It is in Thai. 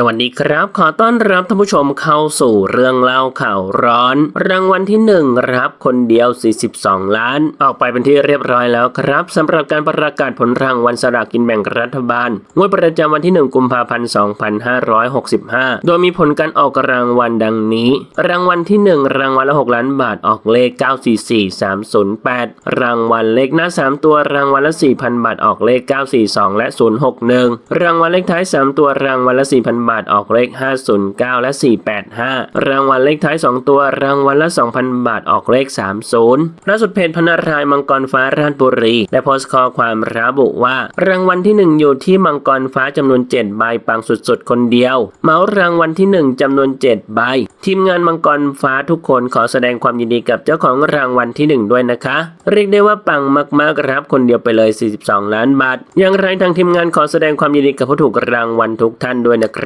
สวัสดีครับ ขอต้อนรับท่านผู้ชมเข้าสู่เรื่องเล่าข่าวร้อน รางวัลที่หนึ่งรับคนเดียว 42 ล้าน ออกไปเป็นที่เรียบร้อยแล้วครับสำหรับการประกาศผลรางวัลสลากกินแบ่งรัฐบาลงวดประจำวันที่ 1 กุมภาพันธ์ 2565 โดยมีผลการออกรางวัลดังนี้ รางวัลที่ 1 รางวัลละ 6 ล้านบาทออกเลข 944308 รางวัลเลขหน้า 3 ตัวรางวัลละ 4,000 บาทออกเลข 942 และ 061 รางวัลเลขท้าย 3 ตัวรางวัลละ 4,000บาทออกเลข 509 และ 485 รางวัลเลขท้าย 2 ตัว รางวัลละ 2,000 บาทออกเลข 30ล่าสุดเพจพนารายมังกรฟ้าราชบุรีได้โพสต์ข้อความระบุว่า รางวัลที่ 1 อยู่ที่มังกรฟ้าจำนวน 7 ใบปังสุดๆ คนเดียวเหมารางวัลที่ 1จำนวน 7 ใบ ทีมงานมังกรฟ้าทุกคนขอแสดงความยินดีกับเจ้าของรางวัลที่ 1 ด้วยนะคะ เรียกได้ว่าปังมากๆรับคนเดียวไปเลย 42 ล้านบาท อย่างไรทางทีมงานขอแสดงความยินดีกับผู้ถูกรางวัลทุกท่านด้วยนะค